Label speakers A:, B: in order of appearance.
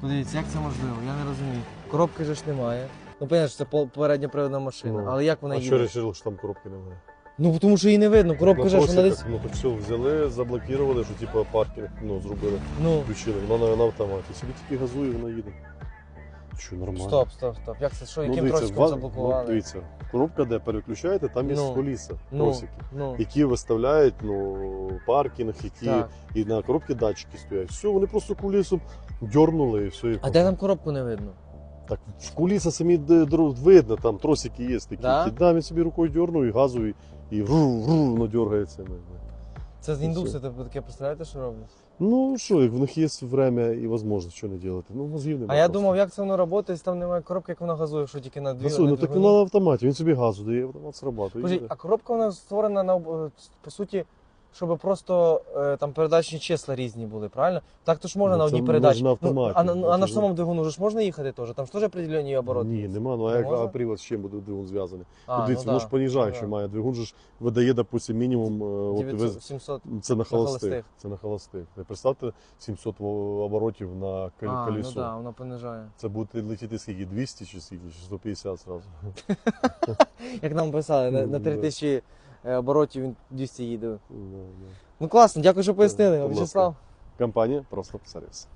A: Подивіться, як це можливо? Я не розумію. Коробки же ж немає. Ну, понятно, що це попередня приводна машина,
B: Ну,
A: але як вона
B: а що
A: їде?
B: вирішили, що там коробки немає?
A: Ну тому що її не видно. Коробка
B: На
A: же ж вона десь.
B: Ну так все, взяли, заблокували, що типу паркінг ну, зробили,
A: Ну.
B: включили. Вона на, на автоматі. Собі тільки газує, вона їде. Що, нормально?
A: Стоп, стоп, стоп. Як це що,
B: Ну,
A: яким
B: дивіться,
A: тросиком
B: ва-
A: заблокували?
B: Ну, дивіться, коробка, де переключаєте, там є
A: Ну,
B: коліса,
A: ну,
B: тросики,
A: ну.
B: які виставляють ну, паркінг, які
A: Так.
B: і на коробці датчики стоять. Все, вони просто кулісом дьорнули і все. І
A: А де там коробку не видно?
B: Так, в куліса самі дро- видно, там тросики є такі.
A: Да?
B: Да? Да, він собі рукою дьорнув і газу, і, і вру, вру, воно дергається.
A: Це з індуси, типу таке представляєте, що роблять?
B: Ну що, як в них є время і можливість, що не робити. Ну, мозгів немає.
A: А я
B: просто.
A: думав, як це воно працює, якщо там немає коробки, як вона газує, що тільки на дві.
B: Газуй,
A: на
B: ну так
A: двигуні.
B: на автоматі, він собі газу дає, автомат срабатує.
A: Скажіть, а коробка вона створена на е, по суті, щоб просто е, там передачні числа різні були, правильно? Так то ж можна
B: Ну,
A: на
B: це
A: одній передачі.
B: на автоматі,
A: а на,
B: ну,
A: а
B: це
A: на
B: ж-
A: самому двигуну ж можна їхати теж? Там ж теж определені обороти.
B: Ні, нема, ну а як
A: можна?
B: а привод з чим буде двигун зв'язаний?
A: А,
B: Дивіться,
A: ну,
B: воно
A: да.
B: ж поніжаючий
A: Ну, да.
B: має. Двигун же ж видає, допустим, мінімум, е, от,
A: 900,
B: ви-
A: 700.
B: це на холостих.
A: холостих.
B: Це на холостих. Ви представте 700 во- оборотів на кол-
A: А, ну
B: колесо.
A: да, воно понижає.
B: Це буде летіти скільки? 200 чи скільки? Чи 150 зразу?
A: Як нам писали, на, на
B: Ну,
A: 3000 е, оборотів він 200 їде.
B: Ну.
A: Ну класно, дякую, що пояснили.
B: Будь ласка.
A: Вячеслав.
B: Компанія просто сервіс.